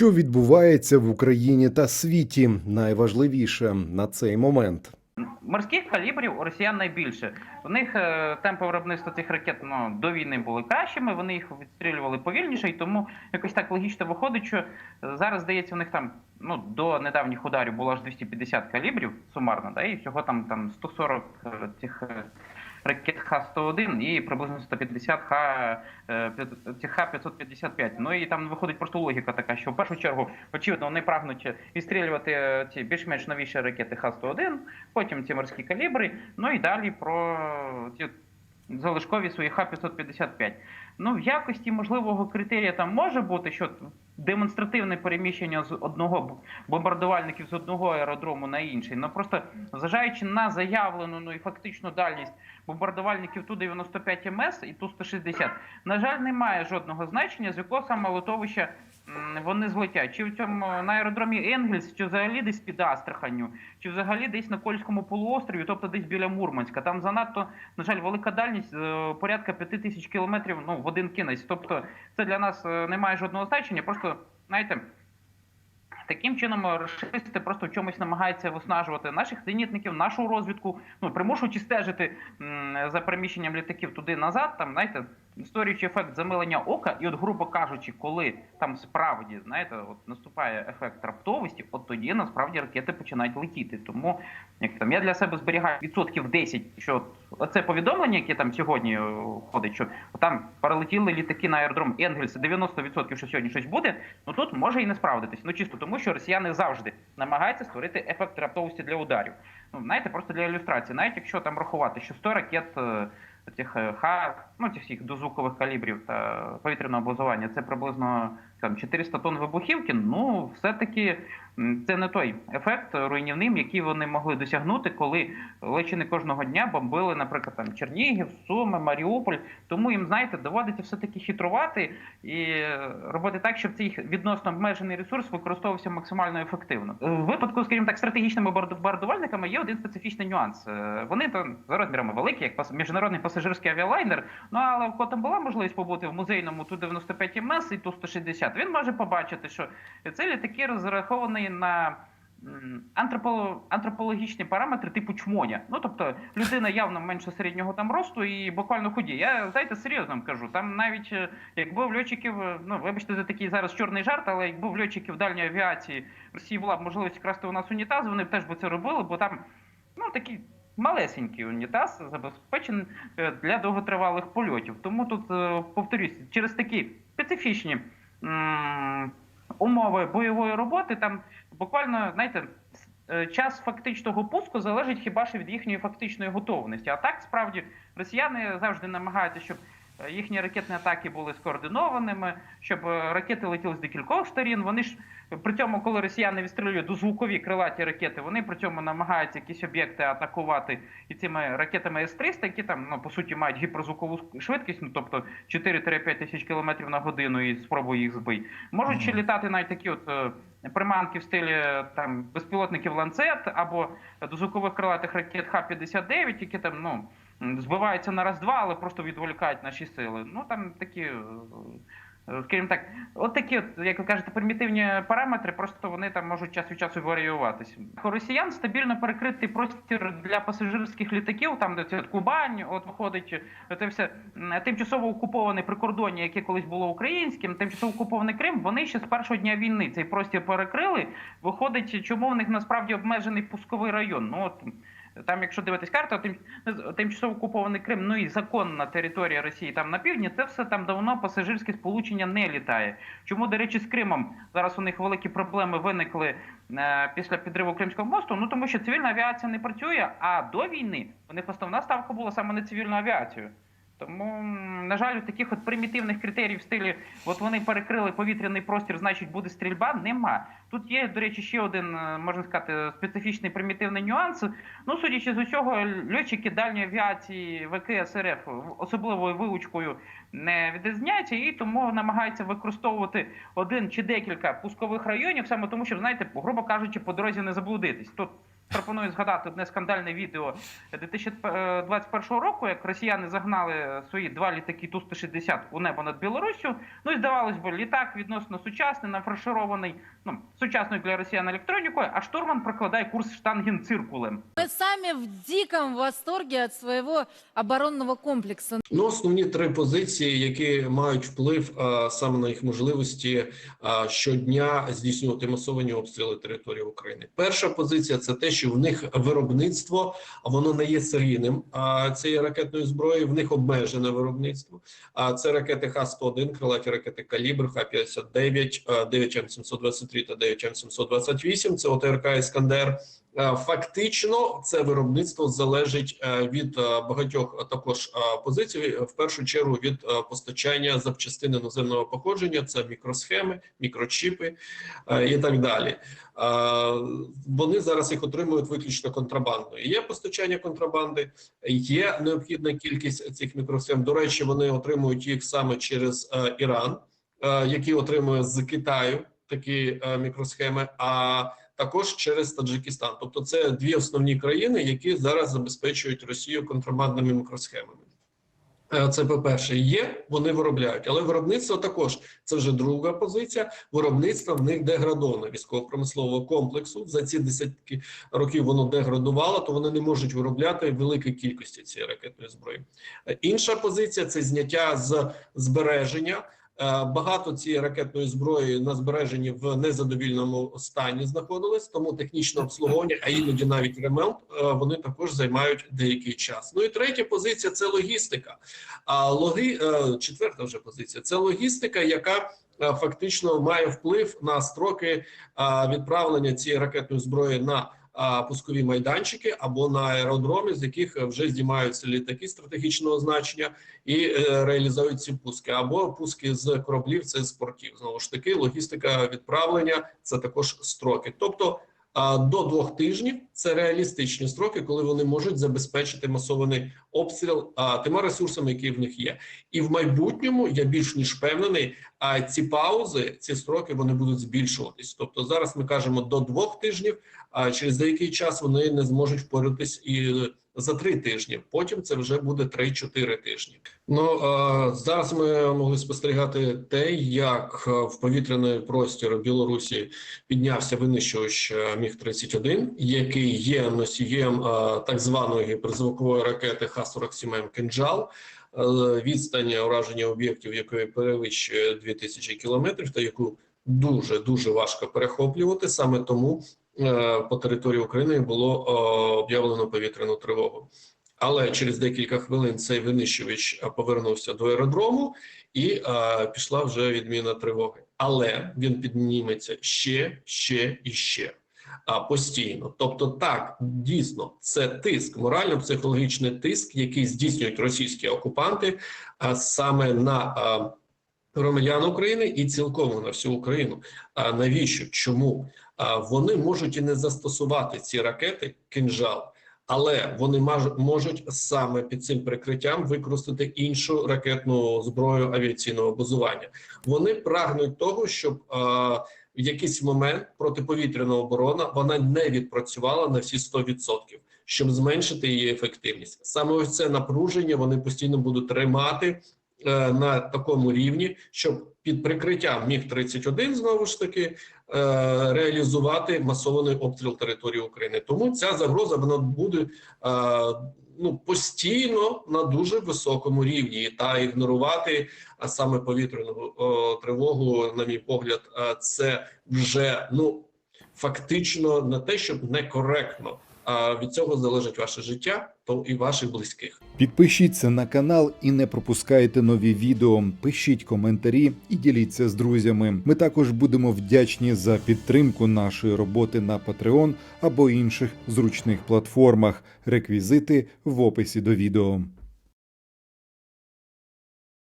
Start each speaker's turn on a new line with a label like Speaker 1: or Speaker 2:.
Speaker 1: Що відбувається в Україні та світі, найважливіше на цей момент.
Speaker 2: Морських калібрів у росіян найбільше. У них е, темпи виробництва цих ракет ну, до війни були кращими, вони їх відстрілювали повільніше, і тому якось так логічно виходить, що е, зараз, здається, у них там ну, до недавніх ударів було аж 250 калібрів сумарно, да, і всього там, там 140 е, цих ракет Х-101 і приблизно 150 Х, е, п'ят- цих Х-555. Ну і там виходить просто логіка така, що в першу чергу, очевидно, вони прагнуть відстрілювати е, ці більш-менш новіші ракети Х-101, потім ці морські калібри, ну і далі про ці залишкові свої Х-555. Ну, в якості можливого критерія там може бути, що демонстративне переміщення з одного бомбардувальників з одного аеродрому на інший. Ну просто зважаючи на заявлену ну і фактичну дальність бомбардувальників Ту-95 МС і Ту-160, на жаль, немає жодного значення, з якого саме литовища вони злетять. Чи в цьому на аеродромі Енгельс, чи взагалі десь під Астраханню, чи взагалі десь на Кольському полуострові, тобто десь біля Мурманська. Там занадто, на жаль, велика дальність е, порядка 5 тисяч кілометрів ну, в один кінець. Тобто це для нас е, не має жодного значення. Просто, знаєте, Таким чином рашисти просто в чомусь намагаються виснажувати наших зенітників, нашу розвідку, ну примушуючи стежити за переміщенням літаків туди назад. Там знаєте, створюючи ефект замилення ока, і от, грубо кажучи, коли там справді знаєте, от наступає ефект раптовості, от тоді насправді ракети починають летіти. Тому як там я для себе зберігаю відсотків 10, що оце повідомлення, яке там сьогодні е, ходить, що там перелетіли літаки на аеродром Енгельс, 90% що сьогодні щось буде. Ну тут може і не справдитись. Ну чисто тому, що росіяни завжди намагаються створити ефект раптовості для ударів. Ну знаєте, просто для ілюстрації, навіть якщо там рахувати, що 100 ракет. Е, Цих х, ха, ну цих всіх дозвукових калібрів та повітряного базування, це приблизно там 400 тонн вибухівки. Ну, все-таки це не той ефект руйнівним, який вони могли досягнути, коли ледь чи не кожного дня бомбили, наприклад, там Чернігів, Суми, Маріуполь. Тому їм, знаєте, доводиться все-таки хитрувати і робити так, щоб цей відносно обмежений ресурс використовувався максимально ефективно. Е, В випадку, скажімо так, стратегічними бомбардувальниками є один специфічний нюанс. Е, Вони там за розмірами великі, як міжнародний пасажирський авіалайнер. Ну але в кого там була можливість побути в музейному Ту-95 МС і Ту-160, він може побачити, що ці літаки розраховані на м, антропологічні параметри типу чмоня. Ну тобто людина явно менше середнього там росту і буквально худі. Я знаєте, серйозно вам кажу. Там навіть е, якби в льотчиків, е, ну вибачте за такий зараз чорний жарт, але якби в льотчиків дальньої авіації Росії була б можливість красти у нас унітаз, вони б теж би це робили, бо там ну такі. Малесенький унітаз забезпечений е, для довготривалих польотів. Тому тут повторюсь, через такі специфічні умови бойової роботи, там буквально знаєте, е, час фактичного пуску залежить хіба що від їхньої фактичної готовності. А так справді росіяни завжди намагаються, щоб їхні ракетні атаки були скоординованими, щоб е, ракети летіли з декількох сторін. Вони ж при цьому, коли росіяни відстрілюють дозвукові крилаті ракети, вони при цьому намагаються якісь об'єкти атакувати і цими ракетами С-300, які там ну по суті мають гіперзвукову швидкість, ну тобто 4-5 тисяч кілометрів на годину і спробує їх збити. Можуть ще літати навіть такі от. е, Приманки в стилі е, там безпілотників ланцет або дозвукових крилатих ракет Х-59, які там ну збиваються на раз-два, але просто відволікають наші сили. Ну там такі, е, е, скажімо так, от такі, от, як ви кажете, примітивні параметри, просто вони там можуть час від часу варіюватися. Росіян стабільно перекритий простір для пасажирських літаків, там де це Кубань, от виходить це все тимчасово окуповане прикордоння, яке колись було українським, тимчасово окупований Крим. Вони ще з першого дня війни цей простір перекрили. Виходить, чому в них насправді обмежений пусковий район? Ну от там, якщо дивитись карту, тим, тимчасово окупований Крим, ну і законна територія Росії там на півдні, це все там давно пасажирське сполучення не літає. Чому, до речі, з Кримом зараз у них великі проблеми виникли е, після підриву Кримського мосту? Ну тому що цивільна авіація не працює, а до війни у них основна ставка була саме на цивільну авіацію. Тому, на жаль, таких от примітивних критерій в стилі, от вони перекрили повітряний простір, значить буде стрільба, нема. Тут є, до речі, ще один, е, можна сказати, специфічний примітивний нюанс. Ну, судячи з усього, льотчики дальньої авіації ВКС РФ особливою вилучкою не відрізняються і тому намагаються використовувати один чи декілька пускових районів, саме тому, щоб, знаєте, грубо кажучи, по дорозі не заблудитись. Тут пропоную згадати одне скандальне відео 2021 року, як росіяни загнали свої два літаки Ту-160 у небо над Білоруссю. Ну і здавалось би, літак відносно сучасний, нафарширований, ну сучасною для росіян електронікою, а штурман прокладає курс штангенциркулем.
Speaker 3: Мы сами в диком восторге от своего оборонного комплекса.
Speaker 4: Ну, основні три позиції, які мають вплив а, саме на їх можливості а, щодня здійснювати масовані обстріли території України. Перша позиція це те, що в них виробництво воно не є серійним. А цієї ракетної зброї в них обмежене виробництво. А це ракети Х-101, крилаті ракети Калібр, Х-59, 9М723 та 9М728, Це ОТРК Іскандер. Е, Фактично, це виробництво залежить е, від е, багатьох також позицій. В першу чергу від постачання запчастин іноземного походження, це мікросхеми, мікрочіпи і так далі. Вони зараз їх отримують виключно контрабандою. Є постачання контрабанди, є необхідна кількість цих мікросхем. До речі, вони отримують їх саме через Іран, який отримує з Китаю такі е, мікросхеми. А також через Таджикистан. Тобто, це дві основні країни, які зараз забезпечують Росію контрабандними мікросхемами. Е, Це по-перше, є, вони виробляють, але виробництво також це вже друга позиція. Виробництво в них деградоване військово-промислового комплексу. За ці десятки років воно деградувало, то вони не можуть виробляти великої кількості цієї ракетної зброї. Е, Інша позиція це зняття з збереження. Е, Багато цієї ракетної зброї на збереженні в незадовільному стані знаходились, тому технічне обслуговування, а іноді навіть ремонт, е, вони також займають деякий час. Ну і третя позиція це логістика. А логи е, четверта вже позиція це логістика, яка фактично має вплив на строки відправлення цієї ракетної зброї на а, пускові майданчики або на аеродромі, з яких вже знімаються літаки стратегічного значення і е, реалізують ці пуски, або пуски з кораблів, це з портів. Знову ж таки, логістика відправлення це також строки. Тобто до двох тижнів це реалістичні строки, коли вони можуть забезпечити масований обстріл тими ресурсами, які в них є. І в майбутньому я більш ніж впевнений, а ці паузи, ці строки вони будуть збільшуватись. Тобто зараз ми кажемо до двох тижнів. А через деякий час вони не зможуть впоратись і за три тижні. Потім це вже буде 3-4 тижні. Ну а, зараз ми могли спостерігати те, як в повітряний простір Білорусі піднявся винищувач а, міг 31 який є носієм а, так званої гіперзвукової ракети Х-47М «Кинджал». Е, Відстань ураження об'єктів, якої перевищує 2000 кілометрів, та яку дуже дуже важко перехоплювати. Саме тому е, по території України було е, об'явлено повітряну тривогу. Але через декілька хвилин цей винищувач е, повернувся до аеродрому і е, пішла вже відміна тривоги. Але він підніметься ще, ще і ще. А постійно, тобто, так дійсно це тиск, морально-психологічний тиск, який здійснюють російські окупанти, а саме на а, громадян України і цілком на всю Україну. А навіщо? Чому? А вони можуть і не застосувати ці ракети кинжал, але вони можуть саме під цим прикриттям використати іншу ракетну зброю авіаційного базування. Вони прагнуть того, щоб а, в якийсь момент протиповітряна оборона вона не відпрацювала на всі 100%, щоб зменшити її ефективність. Саме ось це напруження вони постійно будуть тримати на такому рівні, щоб під прикриттям міг 31 знову ж таки е, реалізувати масований обстріл території України. Тому ця загроза вона буде е, ну постійно на дуже високому рівні та ігнорувати саме повітряну тривогу, на мій погляд, е, це вже ну фактично не те, щоб некоректно. А від цього залежить ваше життя, то і ваших близьких.
Speaker 1: Підпишіться на канал і не пропускайте нові відео. Пишіть коментарі і діліться з друзями. Ми також будемо вдячні за підтримку нашої роботи на Patreon або інших зручних платформах. Реквізити в описі до відео.